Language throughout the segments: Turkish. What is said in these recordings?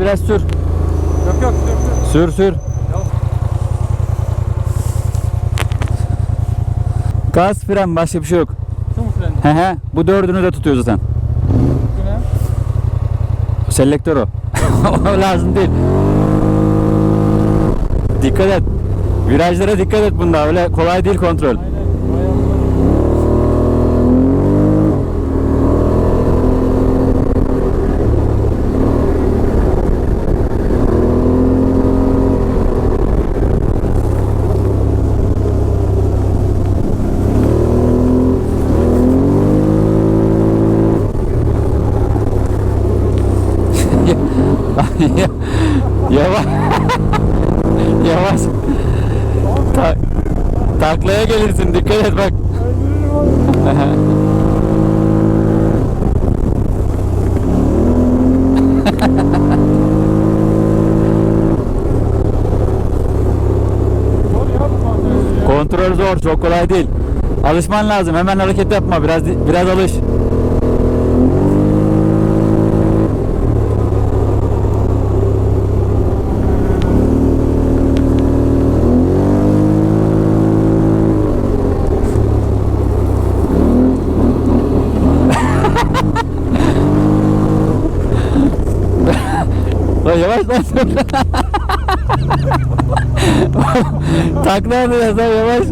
biraz sür. Yok yok dur dur. Sür sür. Yok. Gaz fren başka bir şey yok. Şu mu fren? He he. Bu dördünü de tutuyor zaten. Bu ne? Selektör o. o lazım değil. Dikkat et. Virajlara dikkat et bunda. Öyle kolay değil kontrol. Aynen. Bayağı uzun. Yavaş. Yavaş. Ta- taklaya gelirsin. Dikkat et bak. Öldürürüm onu. Zor ya bu Kontrol zor. Çok kolay değil. Alışman lazım. Hemen hareket yapma. Biraz biraz alış. Lan yavaş lan. Takla alacağız lan yavaş.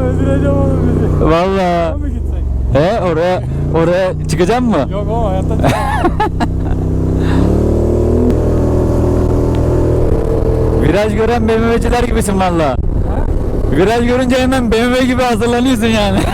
Öldüreceğim onu bizi. Valla. Mı gitsek? He oraya oraya çıkacak mı? Yok ama hayatta. Viraj gören BMW'ciler gibisin valla. Viraj görünce hemen BMW gibi hazırlanıyorsun yani.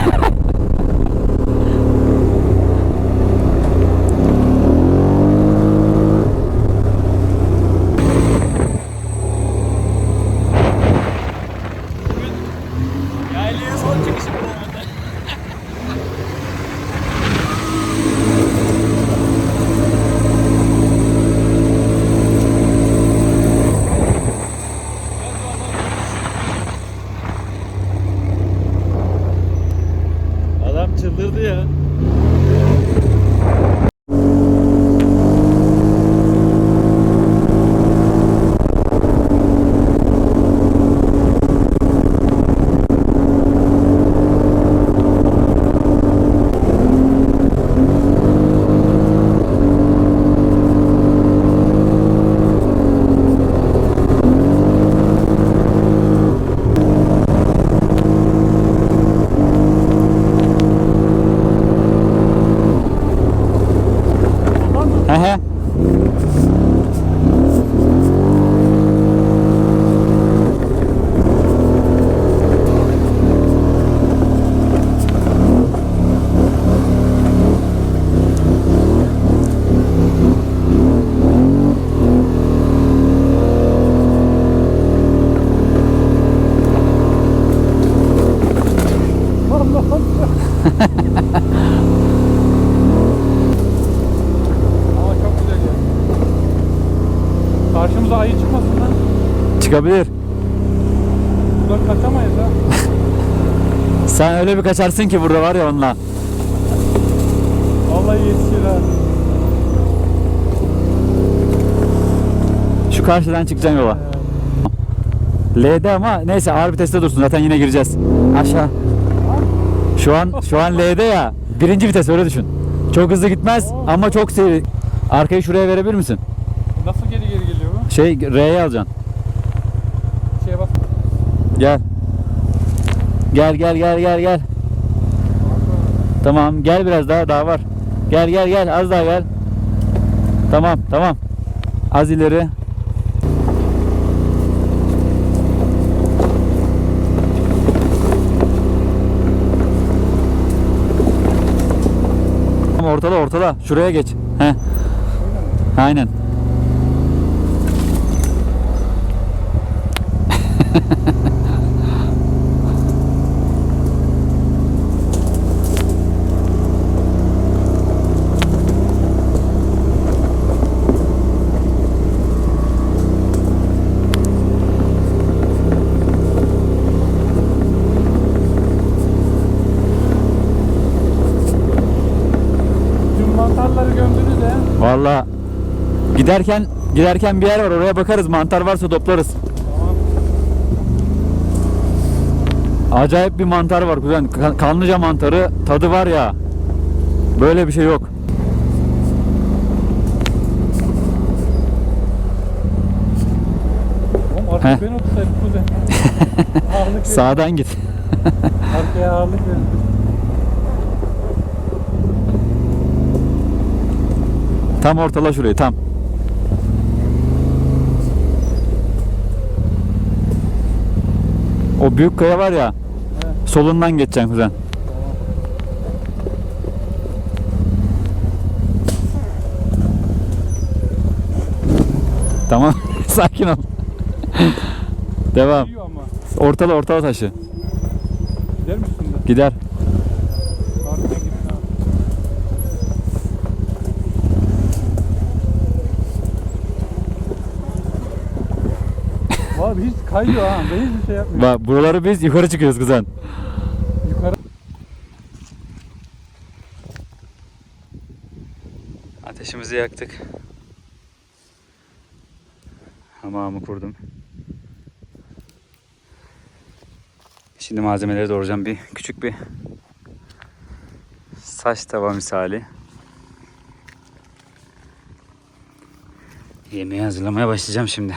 Buradan kaçamayız ha. Sen öyle bir kaçarsın ki burada var ya onunla. Vallahi yetişir ha. Şu karşıdan çıkacaksın yola. L'de ama neyse ağır viteste dursun zaten yine gireceğiz. Aşağı. Şu an şu an L'de ya. Birinci vites öyle düşün. Çok hızlı gitmez ama çok seri. Arkayı şuraya verebilir misin? Nasıl geri geri geliyor bu? Şey R'ye alacaksın. Gel. Gel gel gel gel gel. Tamam gel biraz daha daha var. Gel gel gel az daha gel. Tamam tamam. Az ileri. Tamam ortada ortada. Şuraya geç. He. Aynen. Valla giderken Giderken bir yer var oraya bakarız. Mantar varsa toplarız. Tamam. Acayip bir mantar var kuzen. Ka- Kanlıca mantarı tadı var ya. Böyle bir şey yok. Oğlum Heh. ben otursaydım kuzen. Sağdan git. Arkaya ağırlık verin. Tam ortala şurayı tam. O büyük kaya var ya. He. Solundan geçeceksin kuzen. Tamam. Tamam. Sakin ol. Devam. Ortala ortala taşı. Gider misin de? Gider. Arkaya gidin abi. Abi hiç kayıyor ha. Ben hiçbir şey yapmıyorum. Bak buraları biz yukarı çıkıyoruz kuzen. Yukarı. Ateşimizi yaktık. Hamamı kurdum. Şimdi malzemeleri doğrayacağım. Bir küçük bir saç tava misali. Yemeği hazırlamaya başlayacağım şimdi.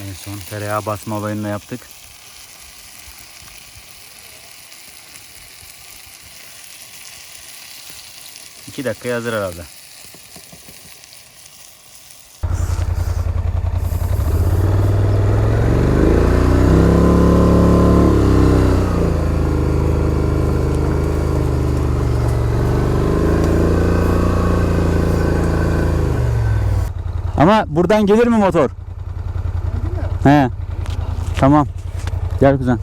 En son tereyağı basma olayını yaptık. İki dakikaya hazır herhalde. Ama buradan gelir mi motor? He. Tamam. Gel kuzen.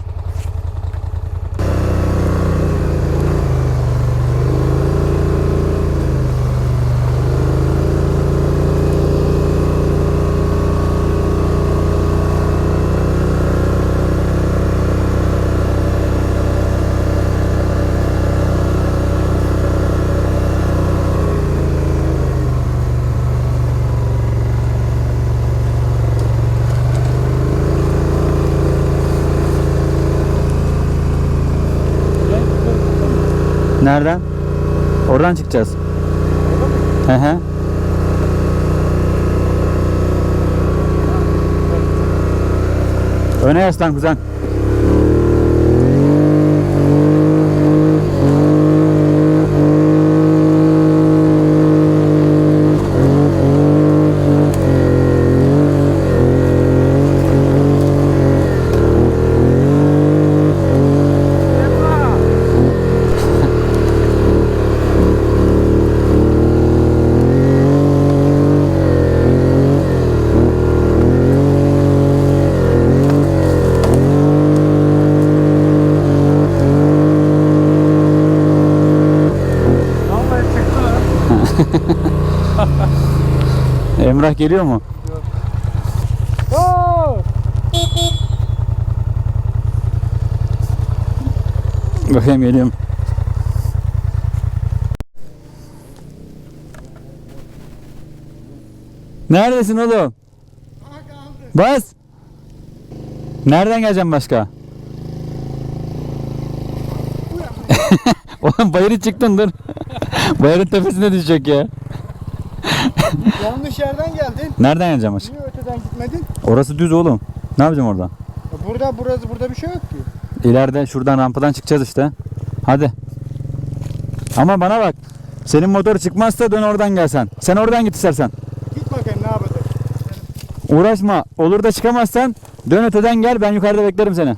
Nereden? Oradan çıkacağız. Hı hı. Öne yaslan kuzen. Emrah geliyor mu? Oo! Bakayım geliyorum. Neredesin oğlum? Bas. Nereden geleceğim başka? oğlum bayırı çıktın dur. Bayırın tepesine düşecek ya. Yanlış yerden geldin. Nereden geleceğim başka? Niye öteden gitmedin? Orası düz oğlum. Ne yapacağım orada? Burada burası burada bir şey yok ki. İleride şuradan rampadan çıkacağız işte. Hadi. Ama bana bak. Senin motor çıkmazsa dön oradan gelsen. Sen oradan git istersen. Git bakayım ne yapacak. Uğraşma. Olur da çıkamazsan dön öteden gel ben yukarıda beklerim seni.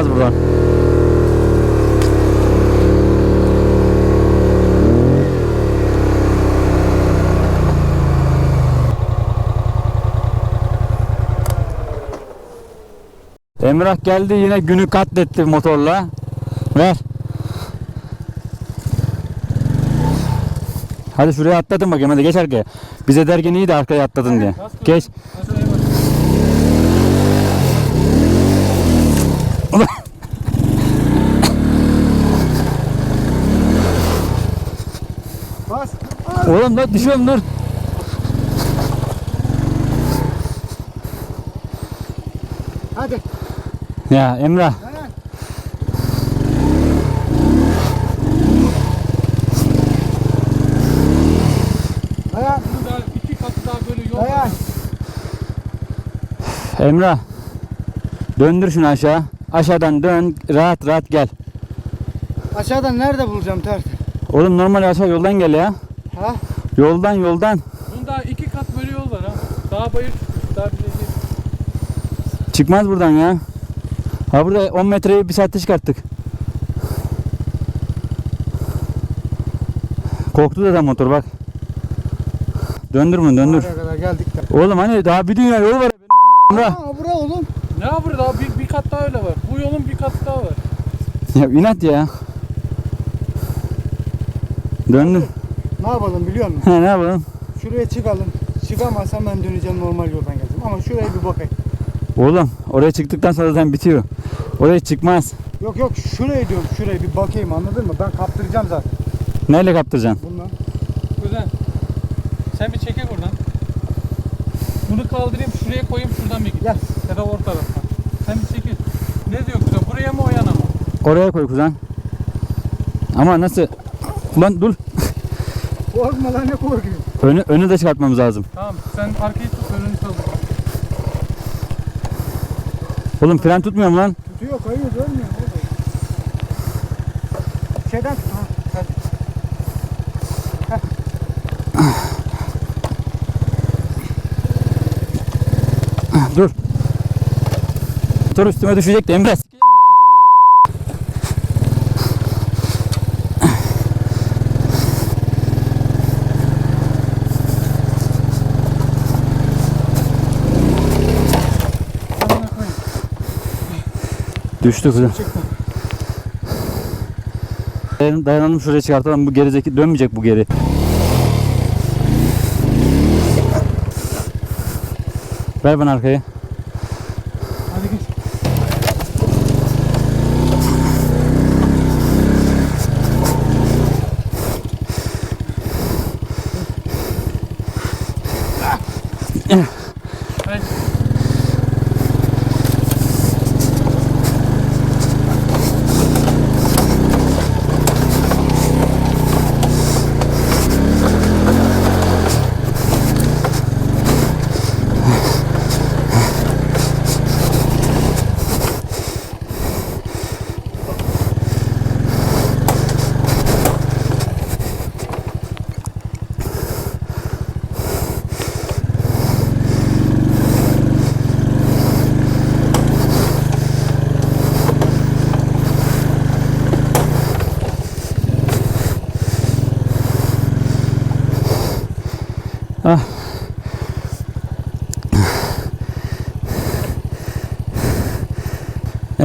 Gelemez buradan. Emrah geldi yine günü katletti motorla. Ver. Hadi şuraya atladın bakayım hadi geç arkaya. Bize derken iyi de arkaya atladın diye. Geç. Oğlum dur düşüyorum dur. Hadi. Ya Emrah. Dayan. Bunun daha iki katı daha böyle yol Dayan. var. Emrah. Döndür şunu aşağı. Aşağıdan dön rahat rahat gel. Aşağıdan nerede bulacağım tert? Oğlum normal aşağı yoldan gel ya. Ha? Yoldan yoldan. Bunun daha iki kat böyle yol var ha. Daha bayır daha bile değil. Çıkmaz buradan ya. Ha burada 10 metreyi bir saatte çıkarttık. Korktu da motor bak. Döndür bunu döndür. Oraya kadar geldik de. Oğlum hani daha bir dünya yol var. Emrah. Aa bura oğlum. Ne yapıyor daha bir, bir kat daha öyle var. Bu yolun bir katı daha var. Ya inat ya. Döndür. Ne yapalım biliyor musun? He ne yapalım? Şuraya çıkalım. Çıkamazsam ben döneceğim normal yoldan geleceğim. Ama şuraya bir bakayım. Oğlum oraya çıktıktan sonra zaten bitiyor. Oraya çıkmaz. Yok yok şuraya diyorum. Şuraya bir bakayım anladın mı? Ben kaptıracağım zaten. Neyle kaptıracaksın? Bundan. Kuzen. Sen bir çekil buradan. Bunu kaldırayım şuraya koyayım şuradan bir git. Gel. Ya da orta taraftan. Sen bir çekil. Ne diyor kuzen? Buraya mı o yana mı? Oraya koy kuzen. Ama nasıl? Ulan dur. Korkma lan ne korkuyorsun? Önü, önü de çıkartmamız lazım. Tamam sen arkayı tut önünü kaldır. Oğlum fren tutmuyor mu lan? Tutuyor kayıyor görmüyor musun? Şeyden tut. Ha. Dur. Motor üstüme düşecek de Emre. Amına koyayım. Düştü kızım. Dayan- Dayanalım şuraya çıkartalım. Bu gerizeki dönmeyecek bu geri. Ver bana arkayı.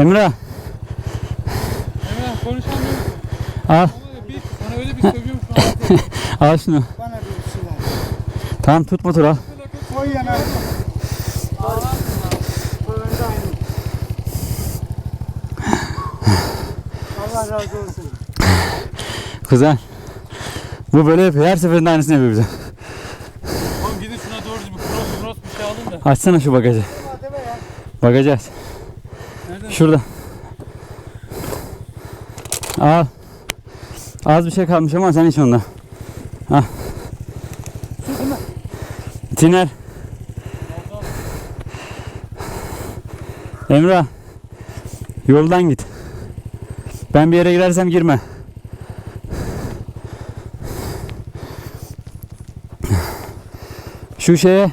Emre Emre konuşamıyorum. al. Bir, sana öyle bir sövüyorum şu an. Al şunu. Bana bir şey ver. Tamam tut motoru al. Koy yana. Allah razı olsun. Güzel. Bu böyle yapıyor. Her seferinde aynısını yapıyor bize. Oğlum gidin şuna doğru bir cross cross bir şey alın da. Açsana şu bagajı. Bakacağız. Nereden? Şurada. Al. Az bir şey kalmış ama sen iç onda. Al. Tiner. Emrah. Yoldan git. Ben bir yere girersem girme. Şu şeye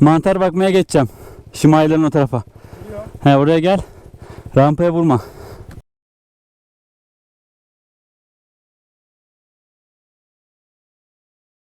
mantar bakmaya geçeceğim. Şimayların o tarafa. He oraya gel. Rampaya vurma.